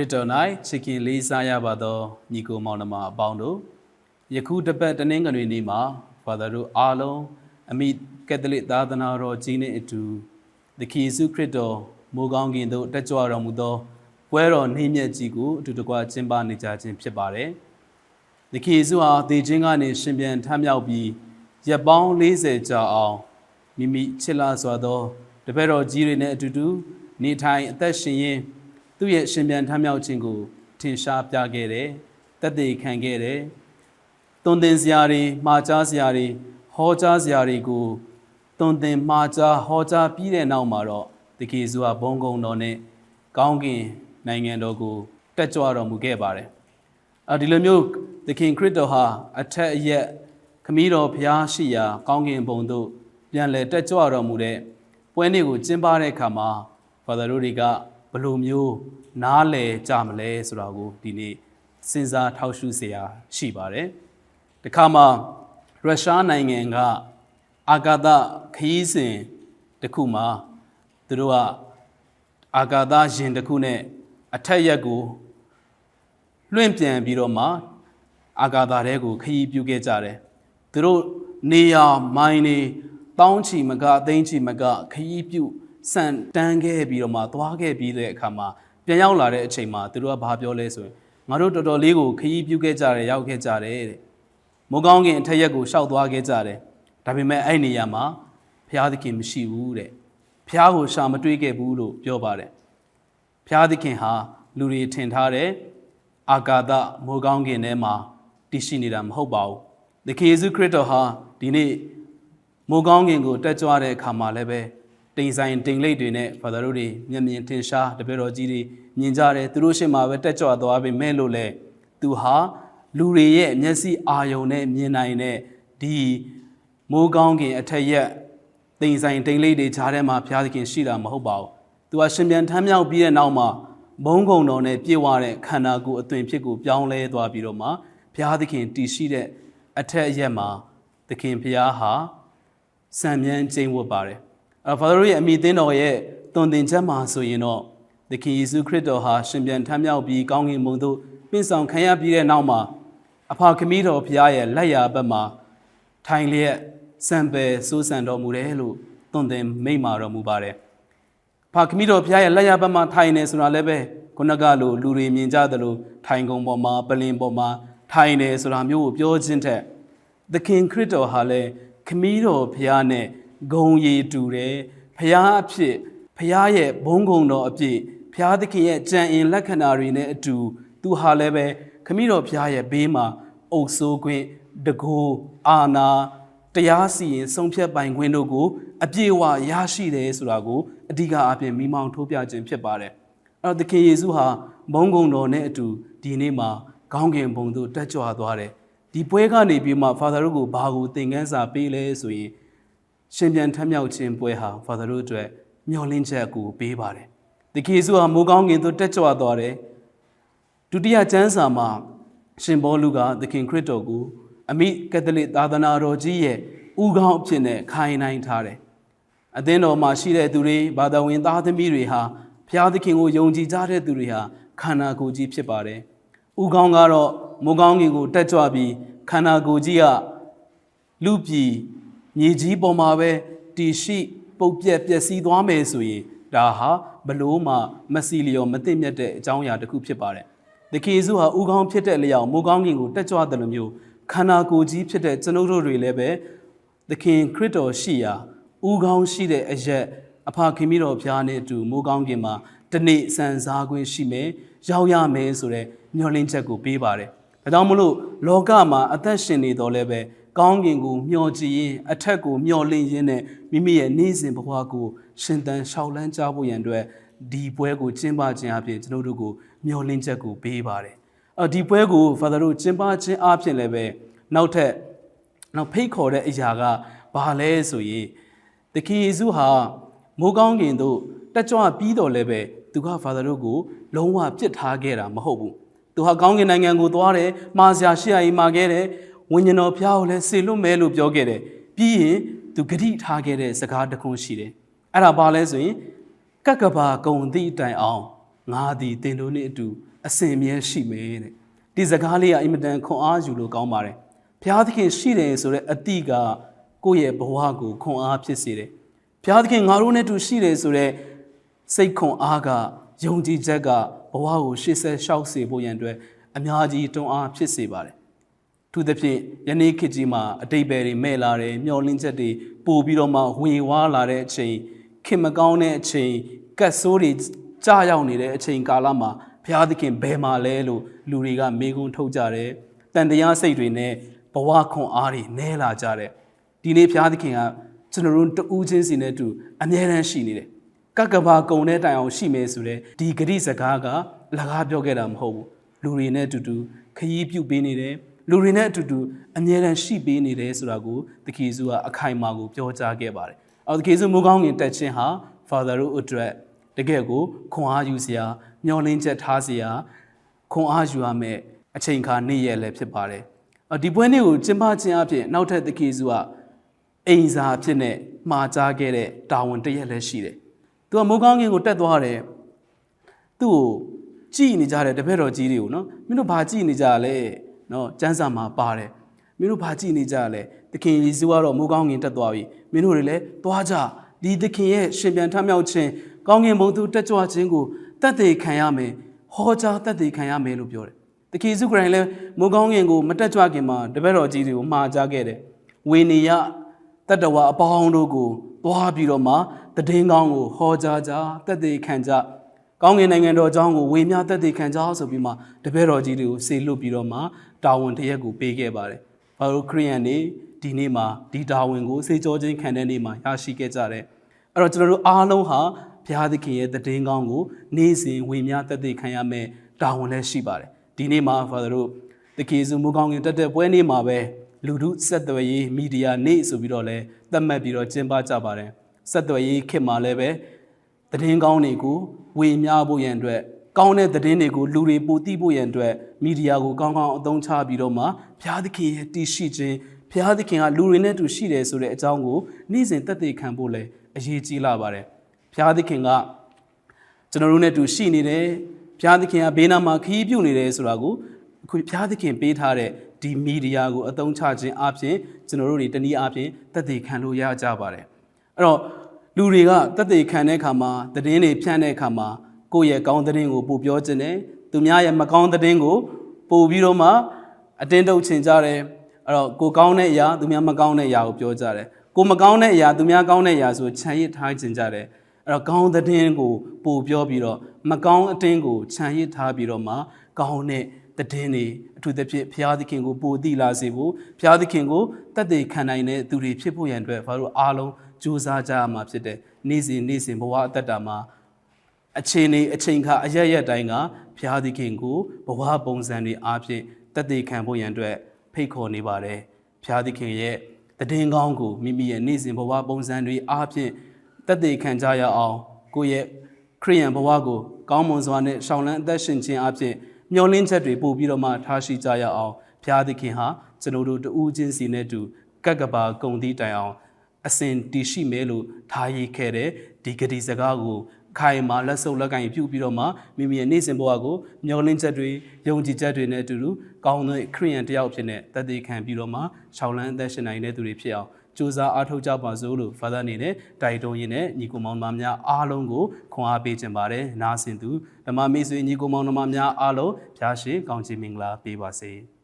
ရစ်တော်၌ချစ်ခင်လေးစားရပါသောညီကိုမောင်နှမအပေါင်းတို့ယခုတစ်ပတ်တနင်္ဂနွေနေ့မှာဖာသာတို့အားလုံးအမိကက်သလစ်သာသနာတော်ကြီးနှင့်အတူသခင်ယေရှုခရစ်တော်မိုးကောင်းကင်သို့တက်ကြွတော်မူသောပွဲတော်နှင်းမြတ်ကြီးကိုအတူတကွကျင်းပနေကြခြင်းဖြစ်ပါတယ်။သခင်ယေရှုဟာသေခြင်းကနေရှင်ပြန်ထမြောက်ပြီးရက်ပေါင်း40ကြာအောင်မိမိချစ်လာစွာသောတပည့်တော်ကြီးတွေနဲ့အတူတူနေထိုင်အသက်ရှင်ရင်း သူ့ရဲ့ရှင်ပြန်ထမြောက်ခြင်းကိုထင်ရှားပြခဲ့တယ်။တက်သေးခံခဲ့တယ်။သွန်သင်စရာတွေမှားကြားစရာတွေဟောကြားစရာတွေကိုသွန်သင်မှားကြားဟောကြားပြီးတဲ့နောက်မှာတော့တခေစုဟာဘုံကုံတော်နဲ့ကောင်းကင်နိုင်ငံတော်ကိုတက်ကြွတော်မူခဲ့ပါတယ်။အဲဒီလိုမျိုးသခင်ခရစ်တော်ဟာအထက်အရက်ခမည်းတော်ဖျားရှိရာ ကောင်းကင်ဘုံသို့ပြန်လည်တက်ကြွတော်မူတဲ့ပွဲနေ့ကိုကျင်းပတဲ့အခါမှာဖာသာတို့တွေက ဘယ်လိုမျိုးနားလည်ကြမလဲဆိုတာကိုဒီနေ့စဉ်းစားထောက်ရှုเสียရှိပါတယ်။ဒီခါမှာရုရှားနိုင်ငံကအာကာသခရီးစဉ်တစ်ခုမှာသူတို့ကအာကာသယာဉ်တစ်ခုနဲ့အထက်ရက်ကိုလွင့်ပြန်ပြီးတော့မှအာကာသထဲကိုခရီးပြုခဲ့ကြတယ်။သူတို့နေရာမိုင်းနေတောင်းချီမကသိန်းချီမကခရီးပြု စံတန်းခဲ့ပြီးတော့မှသွားခဲ့ပြီးတဲ့အခါမှာပြန်ရောက်လာတဲ့အချိန်မှာသူတို့ကဘာပြောလဲဆိုရင်ငါတို့တော်တော်လေးကိုခရီးပြုခဲ့ကြတယ်ရောက်ခဲ့ကြတယ်တဲ့။မိုးကောင်းကင်အထက်ရက်ကိုရှောက်သွားခဲ့ကြတယ်။ဒါပေမဲ့အဲ့နေရာမှာဘုရားသခင်မရှိဘူးတဲ့။ဘုရားကိုရှာမတွေ့ခဲ့ဘူးလို့ပြောပါတယ်။ဘုရားသခင်ဟာလူတွေထင်ထားတဲ့အာကာသမိုးကောင်းကင်ထဲမှာတည်ရှိနေတာမဟုတ်ပါဘူး။သခင်ယေရှုခရစ်တော်ဟာဒီနေ့မိုးကောင်းကင်ကိုတက်ကြွတဲ့အခါမှာလည်းပဲ တိမ်ဆိုင်တိမ်လိပ်တွေနဲ့ဖာသာတို့တွေမျက်မြင်ထင်ရှားတပည့်တော်ကြီးတွေမြင်ကြတယ်သူတို့ရှေ့မှာပဲတက်ကြွသွားပြီမဲ့လို့လေသူဟာလူတွေရဲ့မျက်စိအာယုံနဲ့မြင်နိုင်တဲ့ဒီမိုးကောင်းကင်အထက်ရက်တိမ်ဆိုင်တိမ်လိပ်တွေခြားထဲမှာဘုရားသခင်ရှိတာမဟုတ်ပါဘူးသူကရှင်ပြန်ထမ်းမြောက်ပြီးတဲ့နောက်မှာဘုံကုံတော်နဲ့ပြည့်ဝတဲ့ခန္ဓာကိုယ်အသွင်ဖြစ်ကိုပြောင်းလဲသွားပြီးတော့မှဘုရားသခင်တည်ရှိတဲ့အထက်အရက်မှာသခင်ဘုရားဟာစံမြန်းကျင်းဝတ်ပါတယ်အဲ ဖာသာတို့ရဲ့အမိသင်းတော်ရဲ့တုံသင်ချက်မှာဆိုရင်တော့သခင်ယေရှုခရစ်တော်ဟာရှင်ပြန်ထမ်းမြောက်ပြီးကောင်းကင်ဘုံသို့ပြင့်ဆောင်ခံရပြီးတဲ့နောက်မှာအဖခမည်းတော်ဘုရားရဲ့လက်ရာဘက်မှာထိုင်လျက်စံပယ်စိုးစံတော်မူတယ်လို့တုံသင်မိန့်မာတော်မူပါတယ်။ဖခမည်းတော်ဘုရားရဲ့လက်ရာဘက်မှာထိုင်နေဆိုတာလည်းပဲခုနကလိုလူတွေမြင်ကြသလိုထိုင်ကုန်ပေါ်မှာပလင်ပေါ်မှာထိုင်နေဆိုတာမျိုးကိုပြောခြင်းထက်သခင်ခရစ်တော်ဟာလည်းခမည်းတော်ဘုရားနဲ့ ဂုံရည်တူတယ်ဘုရားအဖြစ်ဘုရားရဲ့ဘုန်းကုံတော်အပြည့်ဘုရားသခင်ရဲ့ကြံအင်လက္ခဏာတွေနဲ့အတူသူဟာလည်းပဲခမည်းတော်ဘုရားရဲ့ဘေးမှာအုပ်ဆိုးခွင့်တကူအာနာတရားစီရင်ဆုံးဖြတ်ပိုင်ခွင့်တို့ကိုအပြည့်အဝရရှိတယ်ဆိုတာကိုအဓိကအပြင်မိမောင်းထိုးပြခြင်းဖြစ်ပါတယ်အဲ့တော့သခင်ယေရှုဟာဘုန်းကုံတော်နဲ့အတူဒီနေ့မှာခေါင်းကင်ဘုံသို့တက်ကြွသွားတယ်ဒီပွဲကနေပြီးမှဖာသာတို့ကိုဘာကိုသင်ခန်းစာပေးလဲဆိုရင် ရှင်ပြန်ထမြောက်ခြင်းပွဲဟာဖာသာတို့အတွက်မျှော်လင့်ချက်ကိုပေးပါတယ်။တခေစုဟာမိုးကောင်းကင်သို့တက်ကြွသွားတယ်။ဒုတိယကျမ်းစာမှာရှင်ဘောလူကသခင်ခရစ်တော်ကိုအမိကက်သလစ်သာသနာတော်ကြီးရဲ့ဥကောင်းအဖြစ်နဲ့ခိုင်းနိုင်ထားတယ်။အသင်းတော်မှာရှိတဲ့သူတွေဘာသာဝင်သားသမီးတွေဟာဘုရားသခင်ကိုယုံကြည်ကြတဲ့သူတွေဟာခန္ဓာကိုယ်ကြီးဖြစ်ပါတယ်။ဥကောင်းကတော့မိုးကောင်းကင်ကိုတက်ကြွပြီးခန္ဓာကိုယ်ကြီးကလူပြည် မြေကြီးပေါ်မှာပဲတည်ရှိပုတ်ပြက်ပျက်စီးသွားမယ်ဆိုရင်ဒါဟာဘလို့မှမစီလျော်မသိမြတ်တဲ့အကြောင်းအရာတစ်ခုဖြစ်ပါတယ်။တခေစုဟာဥကောင်းဖြစ်တဲ့လျောက်မိုးကောင်းကင်ကိုတက်ကြွတယ်လို့မျိုးခန္ဓာကိုယ်ကြီးဖြစ်တဲ့ကျွန်ုပ်တို့တွေလည်းပဲသခင်ခရစ်တော်ရှိရာဥကောင်းရှိတဲ့အရက်အဖခင်မီတော်ဖျားနဲ့အတူမိုးကောင်းကင်မှာတနေ့စံစားခွင့်ရှိမယ်ရောက်ရမယ်ဆိုတဲ့မျှော်လင့်ချက်ကိုပေးပါတယ်။ဒါကြောင့်မလို့လောကမှာအသက်ရှင်နေတော်လည်းပဲ ကောင်းကင်ကိုမျှော်ကြည့်ရင်အထက်ကိုမျှော်လင့်ရင်းနဲ့မိမိရဲ့နေ့စဉ်ဘဝကိုရှင်သန်ရှောက်လန်းကြဖို့ရန်အတွက်ဒီပွဲကိုကျင်းပခြင်းအပြင်ကျွန်တော်တို့ကိုမျှော်လင့်ချက်ကိုပေးပါတယ်။အော်ဒီပွဲကို Father တို့ကျင်းပခြင်းအပြင်လည်းပဲနောက်ထပ်နောက်ဖိတ်ခေါ်တဲ့အရာကဘာလဲဆိုရင်သခင်ယေရှုဟာမိုးကောင်းကင်တို့တက်ကြွပြီးတော်လည်းပဲသူက Father တို့ကိုလုံးဝပြစ်ထားခဲ့တာမဟုတ်ဘူး။သူဟာကောင်းကင်နိုင်ငံကိုသွားတယ်မှားစရာရှိရာကြီးမှာခဲ့တယ် ဝိညာဉ်တော်ဖျားကိုလည်းဆေလွတ်မဲလို့ပြောခဲ့တယ်ပြီးရင်သူဂတိထားခဲ့တဲ့စကားတစ်ခုရှိတယ်အဲ့ဒါဘာလဲဆိုရင်ကက်ကဘာကုံသည့်တိုင်အောင်ငါသည်တင်တို့နှင့်အတူအစဉ်အမြဲရှိမယ်တဲ့ဒီစကားလေးကအင်မတန်ခွန်အားယူလို့ကောင်းပါတယ်ဘုရားသခင်ရှိတယ်ဆိုတဲ့အတိကကိုယ့်ရဲ့ဘဝကိုခွန်အားဖြစ်စေတယ်ဘုရားသခင်ငါတို့နဲ့တူရှိတယ်ဆိုတဲ့စိတ်ခွန်အားကယုံကြည်ချက်ကဘဝကိုရှေ့ဆက်လျှောက်စေဖို့ရန်အတွက်အများကြီးတွန်းအားဖြစ်စေပါတယ် သူသဖြင့်ယနေ့ခေတ်ကြီးမှာအတိတ်ပဲတွေမဲ့လာတယ်မျောလင်းချက်တွေပို့ပြီးတော့မှဝေဝါးလာတဲ့အချိန်ခင်မကောင်းတဲ့အချိန်ကတ်ဆိုးတွေကြာရောက်နေတဲ့အချိန်ကာလမှာဘုရားသခင်ဘယ်မှာလဲလို့လူတွေကမေးခွန်းထုတ်ကြတယ်တန်တရားစိတ်တွေနဲ့ဘဝခွန်အားတွေနဲလာကြတယ်ဒီနေ့ဘုရားသခင်ကကျွန်တော်တို့တူးချင်းစီနဲ့တူအမြဲတမ်းရှိနေတယ်ကကဘာကုံတဲ့တိုင်အောင်ရှိမယ်ဆိုတဲ့ဒီဂရိစကားကလကားပြောခဲ့တာမဟုတ်ဘူးလူတွေနဲ့အတူတူခရီးပြုတ်ပေးနေတယ် လူတွေနဲ့အတူတူအမြဲတမ်းရှိပေးနေတယ်ဆိုတာကိုတက္ကီစုကအခိုင်အမာကိုပြောကြားခဲ့ပါတယ်။အော်တက္ကီစုမိုးကောင်းငင်တက်ခြင်းဟာ Father တို့အတွက်တကယ်ကိုခွန်အားယူစရာမျှော်လင့်ချက်ထားစရာခွန်အားယူရမယ့်အချိန်ခါနေ့ရက်လည်းဖြစ်ပါတယ်။အော်ဒီပွဲနေ့ကိုကျင်းပခြင်းအဖြစ်နောက်ထပ်တက္ကီစုကအိမ်စာအဖြစ်နဲ့မှာကြားခဲ့တဲ့တာဝန်တစ်ရက်လည်းရှိတယ်။သူကမိုးကောင်းငင်ကိုတက်သွားတယ်။သူ့ကိုကြည်နေကြတဲ့တပည့်တော်ကြီးတွေကိုနော်မင်းတို့ဘာကြည်နေကြလဲ နော်ကျမ်းစာမှာပါတယ်မင်းတို့ဘာကြည်နေကြလဲသခင်ယေရှုကတော့မိုးကောင်းငင်တက်သွားပြီမင်းတို့တွေလည်းသွားကြဒီသခင်ရဲ့ရှင်ပြန်ထမြောက်ခြင်းကောင်းငင်ဘုံသူတက်ကြွခြင်းကိုတတ်သိခံရမယ်ဟောကြားတတ်သိခံရမယ်လို့ပြောတယ်သခင်ယေရှုခရစ်လည်းမိုးကောင်းငင်ကိုမတက်ကြွခင်မှာတပည့်တော်ကြီးတွေကိုမှာကြားခဲ့တယ်ဝေနေယတတဝအပေါင်းတို့ကိုသွားပြီးတော့မှတည်င်းကောင်းကိုဟောကြားကြတတ်သိခံကြ ကောင်းကင်နိုင်ငံတော်အကြောင်းကိုဝေမျှသက်သေခံကြဆိုပြီးမှတပည့်တော်ကြီးတွေကိုစေလွတ်ပြီးတော့မှတာဝန်တရက်ကိုပေးခဲ့ပါတယ်။ဘာလို့ခရိယန်တွေဒီနေ့မှာဒီတာဝန်ကိုစေကြောချင်းခံတဲ့နေ့မှာရရှိခဲ့ကြတယ်။အဲ့တော့ကျွန်တော်တို့အားလုံးဟာဘုရားသခင်ရဲ့တည်င်းကောင်းကိုနေ့စဉ်ဝေမျှသက်သေခံရမယ်တာဝန်လည်းရှိပါတယ်။ဒီနေ့မှာဖာသာတို့တကေစုမူကောင်းကင်တက်တဲ့ပွဲနေ့မှာပဲလူထုဆက်သွယ်ရေးမီဒီယာနေ့ဆိုပြီးတော့လည်းသတ်မှတ်ပြီးတော့ကျင်းပကြပါတယ်။ဆက်သွယ်ရေးခေတ်မှာလည်းပဲ သတင်းကောင်းတွေကိုဝေမျှဖို့ရန်အတွက်ကောင်းတဲ့သတင်းတွေကိုလူတွေပိုသိဖို့ရန်အတွက်မီဒီယာကိုကောင်းကောင်းအသုံးချပြီးတော့မှဘုရားသခင်ရဲ့တည်ရှိခြင်းဘုရားသခင်ကလူတွေနဲ့တူရှိတယ်ဆိုတဲ့အကြောင်းကိုနေ့စဉ်သက်သေခံဖို့လည်းအရေးကြီးလာပါတယ်ဘုရားသခင်ကကျွန်တော်တို့နဲ့တူရှိနေတယ်ဘုရားသခင်ကဘေးနားမှာခရီးပြုတ်နေတယ်ဆိုတာကိုအခုဘုရားသခင်ပေးထားတဲ့ဒီမီဒီယာကိုအသုံးချခြင်းအပြင်ကျွန်တော်တို့တွေတနည်းအားဖြင့်သက်သေခံလို့ရကြပါတယ်အဲ့တော့ လူတွေကတက်သေးခံတဲ့အခါမှာသတင်းတွေဖြန့်တဲ့အခါမှာကိုယ့်ရဲ့ကောင်းသတင်းကိုပို့ပြောခြင်းနဲ့သူများရဲ့မကောင်းသတင်းကိုပို့ပြီးတော့မှအတင်းတုပ်ချင်ကြတယ်အဲ့တော့ကိုကောင်းတဲ့အရာသူများမကောင်းတဲ့အရာကိုပြောကြတယ်ကိုမကောင်းတဲ့အရာသူများကောင်းတဲ့အရာဆိုခြံရစ်ထားခြင်းကြတယ်အဲ့တော့ကောင်းသတင်းကိုပို့ပြောပြီးတော့မကောင်းအတင်းကိုခြံရစ်ထားပြီးတော့မှကောင်းတဲ့သတင်းတွေအထူးသဖြင့်ဘုရားသခင်ကိုပို့သိလာစေဖို့ဘုရားသခင်ကိုတတ်သိခံနိုင်တဲ့သူတွေဖြစ်ဖို့ရန်အတွက်ဘာလို့အားလုံး ကြိုးစားကြရမှာဖြစ်တဲ့နေ့စဉ်နေ့စဉ်ဘဝအသက်တာမှာအချိန်နေအချိန်ခါအရရက်တိုင်းကဘုရားသခင်ကိုဘဝပုံစံတွေအားဖြင့်တတ်သိခံဖို့ရန်အတွက်ဖိတ်ခေါ်နေပါတယ်ဘုရားသခင်ရဲ့တည်င်းကောင်းကိုမိမိရဲ့နေ့စဉ်ဘဝပုံစံတွေအားဖြင့်တတ်သိခံကြရအောင်ကိုယ့်ရဲ့ခရိယန်ဘဝကိုကောင်းမွန်စွာနဲ့ရှောင်လန်းအသက်ရှင်ခြင်းအပြင်မျောလင်းချက်တွေပို့ပြီးတော့မှထားရှိကြရအောင်ဘုရားသခင်ဟာကျွန်တော်တို့တူးချင်းစီနဲ့တူကက်ကဘာကုံတီးတိုင်အောင် အစဉ်တည်ရှိမယ်လို့ထားရည်ခဲ့တဲ့ဒီဂတိစကားကိုခိုင်မာလက်စုပ်လက်ကင်ပြုပြီးတော့မှမိမိရဲ့နေ့စဉ်ဘဝကိုမျောလင်းချက်တွေယုံကြည်ချက်တွေနဲ့အတူတူကောင်းတဲ့ခရိယန်တယောက်ဖြစ်တဲ့တသက်ခံပြီးတော့မှရှောင်းလန်းအသက်ရှင်နိုင်တဲ့သူတွေဖြစ်အောင်စူးစမ်းအားထုတ်ကြပါစို့လို့ Father အနေနဲ့တိုက်တွန်းရင်းနဲ့ညီကိုမောင်နှမများအားလုံးကိုခွန်အားပေးခြင်းပါတယ်နားဆင်သူဓမ္မမိတ်ဆွေညီကိုမောင်နှမများအားလုံးဖျားရှိကောင်းချီးမင်္ဂလာပေးပါစေ။